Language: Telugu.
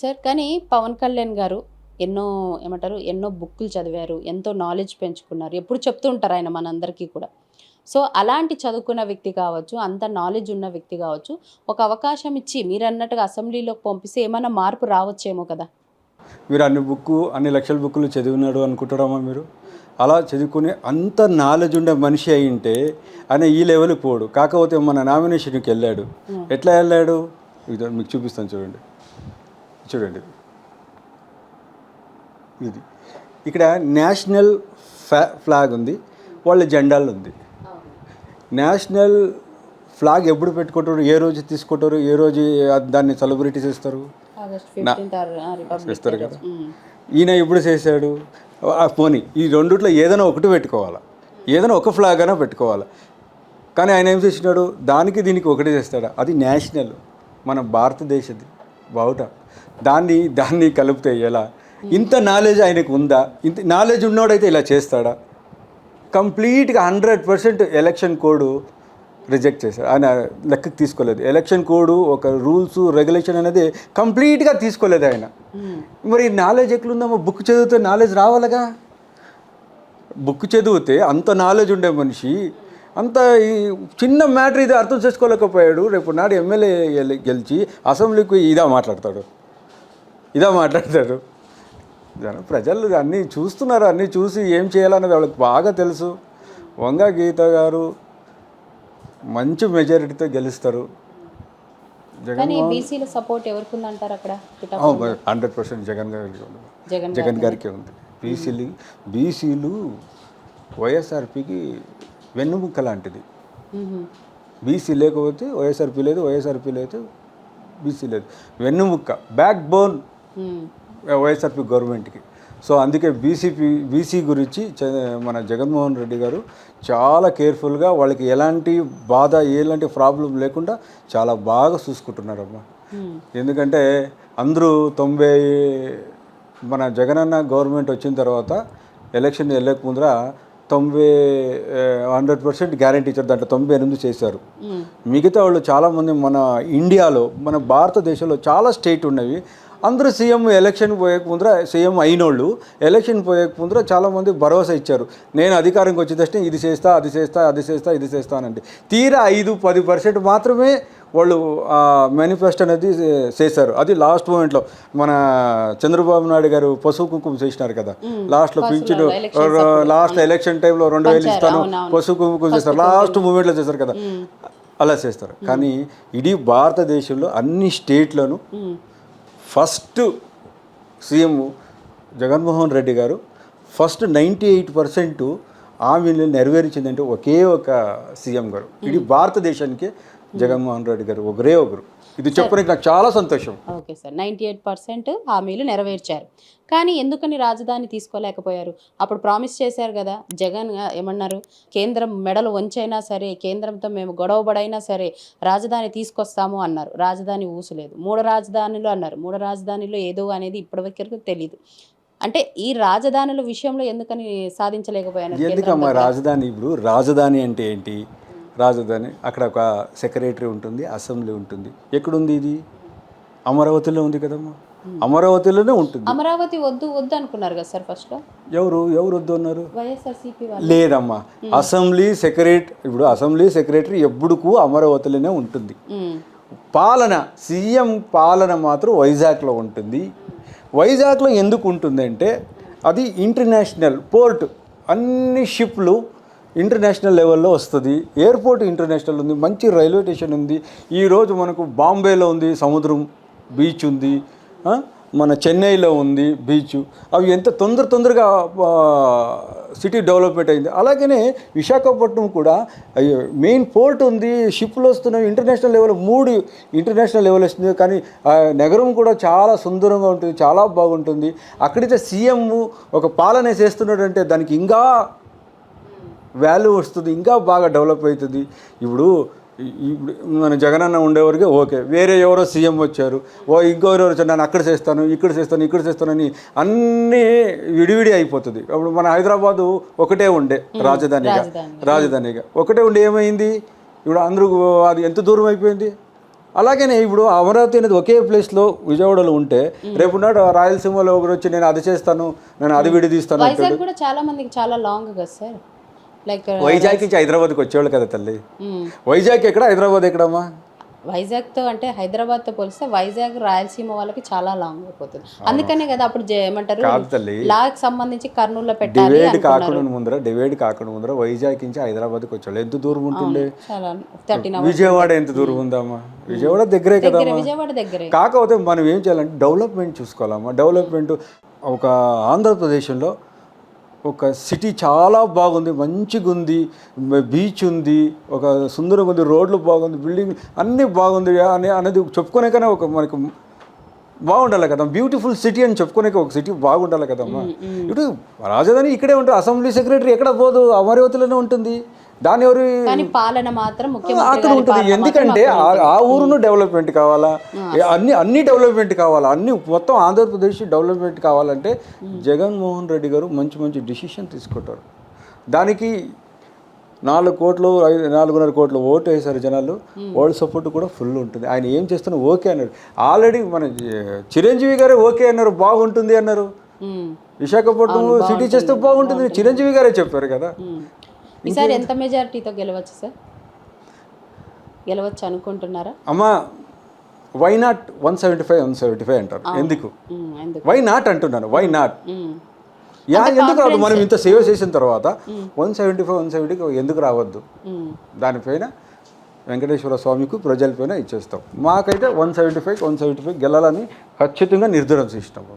సార్ కానీ పవన్ కళ్యాణ్ గారు ఎన్నో ఏమంటారు ఎన్నో బుక్కులు చదివారు ఎంతో నాలెడ్జ్ పెంచుకున్నారు. ఎప్పుడు చెప్తూ ఉంటారు ఆయన మనందరికీ కూడా. సో అలాంటి చదువుకున్న వ్యక్తి కావచ్చు అంత నాలెడ్జ్ ఉన్న వ్యక్తి కావచ్చు ఒక అవకాశం ఇచ్చి మీరు అన్నట్టుగా అసెంబ్లీలోకి పంపిస్తే ఏమైనా మార్పు రావచ్చేమో కదా? మీరు అన్ని బుక్కు అన్ని లక్షల బుక్కులు చదివినాడు అనుకుంటారమ్మా మీరు? అలా చదువుకుని అంత నాలెడ్జ్ ఉండే మనిషి అయి ఉంటే ఆయన ఈ లెవెల్ పోడు. కాకపోతే మన నామినేషన్కి వెళ్ళాడు. ఎట్లా వెళ్ళాడు? ఇది మీకు చూపిస్తాను చూడండి. చూడండి. ఇది. ఇక్కడ నేషనల్ ఫ్లా ఫ్లాగ్ ఉంది వాళ్ళ జెండాలు ఉంది. నేషనల్ ఫ్లాగ్ ఎప్పుడు పెట్టుకుంటారు ఏ రోజు తీసుకుంటారు ఏ రోజు దాన్ని సెలబ్రిటీ చేస్తారు చేస్తారు కదా. ఈయన ఎప్పుడు చేశాడు? ఆ పోనీ ఈ రెండిట్లో ఏదైనా ఒకటి పెట్టుకోవాలా? ఏదైనా ఒక ఫ్లాగ్ అయినా పెట్టుకోవాలా? కానీ ఆయన ఏం చేసినాడు? దానికి దీనికి ఒకటి చేస్తాడు? అది నేషనల్ మన భారతదేశది. బావుట. దాన్ని దాన్ని కలిపితే ఎలా? ఇంత నాలెడ్జ్ ఆయనకు ఉందా? ఇంత నాలెడ్జ్ ఉన్నోడైతే ఇలా చేస్తాడా? కంప్లీట్గా hundred percent election code reject చేశారు ఆయన లెక్కకు తీసుకోలేదు. ఎలక్షన్ కోడ్ ఒక రూల్స్ రెగ్యులేషన్ అనేది కంప్లీట్గా తీసుకోలేదు ఆయన. మరి నాలెడ్జ్ ఎట్లుందమ్మా? బుక్ చదివితే నాలెడ్జ్ రావాలిగా? బుక్ చదివితే అంత నాలెడ్జ్ ఉండే మనిషి అంత ఈ చిన్న మ్యాటర్ ఇది అర్థం చేసుకోలేకపోయాడు. రేపు నాడు ఎమ్మెల్యే గెలి- గెలిచి అసెంబ్లీకి ఇదా మాట్లాడతాడు. ఇదా మాట్లాడతాడు జనం ప్రజలు అన్నీ చూస్తున్నారు అన్నీ చూసి ఏం చేయాలన్నది వాళ్ళకి బాగా తెలుసు వంగ గీత గారు మంచి మెజారిటీతో గెలుస్తారు సపోర్ట్ ఎవరికి ఉందంటారు అక్కడ? హండ్రెడ్ పర్సెంట్ జగన్ గారికి ఉంది. జగన్ జగన్ గారికి ఉంది బీసీలు బీసీలు వైఎస్ఆర్పికి వెన్నుముక్క లాంటిది. బీసీ లేకపోతే వైఎస్ఆర్పీ లేదు వైఎస్ఆర్పీ లేదు బీసీ లేదు వెన్నుముక్క బ్యాక్ బోన్. వైఎస్ఆర్పీ గవర్నమెంట్కి. సో అందుకే బీసీపీ బీసీ గురించి చ- మన జగన్మోహన్ రెడ్డి గారు చాలా కేర్ఫుల్గా వాళ్ళకి ఎలాంటి బాధ ఎలాంటి ప్రాబ్లం లేకుండా చాలా బాగా చూసుకుంటున్నారమ్మా. ఎందుకంటే అందరూ తొంభై మన జగనన్న గవర్నమెంట్ వచ్చిన తర్వాత ఎలక్షన్ వెళ్ళక ముందర తొంభై హండ్రెడ్ పర్సెంట్ గ్యారంటీ ఇచ్చారు. దాంట్లో తొంభై ఎనిమిది చేశారు. మిగతా వాళ్ళు చాలామంది మన ఇండియాలో మన భారతదేశంలో చాలా స్టేట్ ఉన్నవి. అందరూ సీఎం ఎలక్షన్ పోయక ముందర సీఎం అయినోళ్ళు ఎలక్షన్ పోయక ముందర చాలామంది భరోసా ఇచ్చారు. నేను అధికారంకి వచ్చేదస్తే ఇది చేస్తా అది చేస్తా అది చేస్తా ఇది చేస్తానండి తీరా ఐదు పది పర్సెంట్ మాత్రమే వాళ్ళు మేనిఫెస్టో అనేది చేశారు. అది లాస్ట్ మూమెంట్లో మన చంద్రబాబు నాయుడు గారు పసుపు కుంకుమ చేసినారు కదా. లాస్ట్లో పింఛను లాస్ట్ ఎలక్షన్ టైంలో రెండు వేలు ఇస్తాను పసుపు కుంకుమ చేస్తారు. లాస్ట్ మూమెంట్లో చేస్తారు కదా. అలా చేస్తారు. కానీ ఇడీ భారతదేశంలో అన్ని స్టేట్లను. ఫస్ట్ సీఎం జగన్మోహన్ రెడ్డి గారు ఫస్ట్ నైంటీ ఎయిట్ పర్సెంట్ హామీలు నెరవేర్చిందంటే ఒకే ఒక సీఎం గారు. ఇది భారతదేశానికి జగన్మోహన్ రెడ్డి గారు ఒకరే ఒకరు. ఇది చెప్పడానికి నాకు చాలా సంతోషం. Okay sir. Ninety eight percent హామీలు నెరవేర్చారు. కానీ ఎందుకని రాజధాని తీసుకోలేకపోయారు? అప్పుడు ప్రామిస్ చేశారు కదా జగన్ ఏమన్నారు? కేంద్రం మెడలు వంచైనా సరే కేంద్రంతో మేము గొడవబడైనా సరే రాజధాని తీసుకొస్తాము అన్నారు. రాజధాని ఊసలేదు. మూడు రాజధానులు అన్నారు. మూడు రాజధానిలో ఏదో అనేది ఇప్పటివరకు తెలియదు అంటే ఈ రాజధానుల విషయంలో ఎందుకని సాధించలేకపోయారు ఎందుకమ్మా రాజధాని ఇప్పుడు? రాజధాని అంటే ఏంటి? రాజధాని అక్కడ ఒక సెక్రటరీ ఉంటుంది అసెంబ్లీ ఉంటుంది. ఎక్కడుంది ఇది? అమరావతిలో ఉంది కదమ్మా. అమరావతిలోనే ఉంటుంది. అమరావతి వద్దు వద్దు అనుకున్నారు కదా సార్ ఫస్ట్లో? ఎవరు? ఎవరు వద్దు అన్నారు? లేదమ్మా. అసెంబ్లీ సెక్రటరీ ఇప్పుడు అసెంబ్లీ సెక్రటరీ ఎప్పుడుకు అమరావతిలోనే ఉంటుంది. మ్మ్. పాలన సీఎం పాలన మాత్రం వైజాగ్లో ఉంటుంది. వైజాగ్లో ఎందుకు ఉంటుందంటే అది ఇంటర్నేషనల్ పోర్ట్ అన్ని షిప్లు ఇంటర్నేషనల్ లెవెల్లో వస్తుంది. ఎయిర్పోర్ట్ ఇంటర్నేషనల్ ఉంది. మంచి రైల్వే స్టేషన్ ఉంది. ఈరోజు మనకు బాంబేలో ఉంది సముద్రం బీచ్ ఉంది. మన చెన్నైలో ఉంది బీచ్. అవి ఎంత తొందర తొందరగా సిటీ డెవలప్మెంట్ అయింది. అలాగనే విశాఖపట్నం కూడా మెయిన్ పోర్ట్ ఉంది. షిప్లు వస్తున్నాయి ఇంటర్నేషనల్ లెవెల్ మూడు ఇంటర్నేషనల్ లెవెల్ వస్తుంది. కానీ ఆ నగరం కూడా చాలా సుందరంగా ఉంటుంది. చాలా బాగుంటుంది. అక్కడైతే సీఎం ఒక పాలన చేస్తున్నాడంటే దానికి ఇంకా వాల్యూ వస్తుంది ఇంకా బాగా డెవలప్ అవుతుంది. ఇప్పుడు ఇప్పుడు మన జగనన్న ఉండేవరకే ఓకే వేరే ఎవరో సీఎం వచ్చారు. ఓ ఇంకెవరో వచ్చారు నేను అక్కడ చేస్తాను ఇక్కడ చేస్తాను ఇక్కడ చేస్తానని అన్నీ విడివిడి అయిపోతుంది. అప్పుడు మన హైదరాబాదు ఒకటే ఉండే రాజధానిగా. రాజధాని. రాజధానిగా. ఒకటే ఉండి ఏమైంది? ఇప్పుడు అందరూ అది ఎంత దూరం అయిపోయింది? అలాగనే ఇప్పుడు అమరావతి అనేది ఒకే ప్లేస్లో విజయవాడలో ఉంటే రేపు నాడు రాయలసీమలో ఒకరు వచ్చి నేను అది చేస్తాను నేను అది విడిదీస్తాను కూడా చాలా మందికి చాలా లాంగ్ కదా సార్? లైక్ వైజాగ్ నుంచి హైదరాబాద్కి వచ్చేవాళ్ళు కదా తల్లి. వైజాగ్ ఎక్కడ? హైదరాబాద్ ఎక్కడమ్మా? వైజాగ్తో అంటే హైదరాబాద్తో పోలిస్తే వైజాగ్ రాయలసీమ వాళ్ళకి చాలా లాంగ్ అయిపోతుంది. అందుకనే కదా అప్పుడు ఏమంటారు? లాకి సంబంధించి కర్నూలులో పెట్టాలి డివైడ్ కాకుండా ముందర డివైడ్ కాకుండా ముందర వైజాగ్ నుంచి హైదరాబాద్కి వచ్చేవాళ్ళు. ఎంత దూరం ఉంటుండే విజయవాడ ఎంత దూరం ఉందమ్మా? విజయవాడ దగ్గరే కదా విజయవాడ దగ్గరే. కాకపోతే మనం ఏం చేయాలంటే డెవలప్మెంట్ చూసుకోవాలమ్మా. డెవలప్మెంట్ ఒక ఆంధ్రప్రదేశ్లో ఒక సిటీ చాలా బాగుంది మంచిగా ఉంది బీచ్ ఉంది ఒక సుందరంగా ఉంది రోడ్లు బాగుంది బిల్డింగ్ అన్నీ బాగుంది అని అనేది చెప్పుకునే ఒక మనకు బాగుండాలి కదా. బ్యూటిఫుల్ సిటీ అని చెప్పుకునే ఒక సిటీ బాగుండాలి కదమ్మా. ఇప్పుడు రాజధాని ఇక్కడే ఉంటుంది అసెంబ్లీ సెక్రటరీ ఎక్కడ పోదు అమరావతిలోనే ఉంటుంది. దాని ఎవరు పాలన మాత్రం అక్కడ ఉంటుంది. ఎందుకంటే ఆ- ఊరును డెవలప్మెంట్ కావాలా? అన్ని అన్ని డెవలప్మెంట్ కావాలా? అన్ని మొత్తం ఆంధ్రప్రదేశ్ డెవలప్మెంట్ కావాలంటే జగన్మోహన్ రెడ్డి గారు మంచి మంచి డిసిషన్ తీసుకుంటారు. దానికి నాలుగు కోట్లు ఐదు నాలుగున్నర కోట్లు ఓటు వేశారు జనాలు. వాళ్ళ సపోర్ట్ కూడా ఫుల్ ఉంటుంది. ఆయన ఏం చేస్తున్నా ఓకే అన్నారు. ఆల్రెడీ మన చిరంజీవి గారే ఓకే అన్నారు. బాగుంటుంది అన్నారు. విశాఖపట్నం సిటీ చేస్తే బాగుంటుంది. చిరంజీవి గారే చెప్పారు కదా. ఈసారి ఎంత మెజారిటీతో గెలవచ్చు సార్? గెలవచ్చు అనుకుంటున్నారా? అమ్మ why not one seventy five one seventy five అంటారు ఎందుకు? వై నాట్ అంటున్నాను వై నాట్ యా ఎందుకు రాదు మనం ఇంత సేవ చేసిన తర్వాత వన్ సెవెంటీ ఫైవ్ వన్ సెవెంటీకి ఎందుకు రావద్దు? దానిపైన వెంకటేశ్వర స్వామికి ప్రజలపైన ఇచ్చేస్తాం. మాకైతే one seventy five one seventy five గెలాలని ఖచ్చితంగా నిర్ధారణ చేసినాము.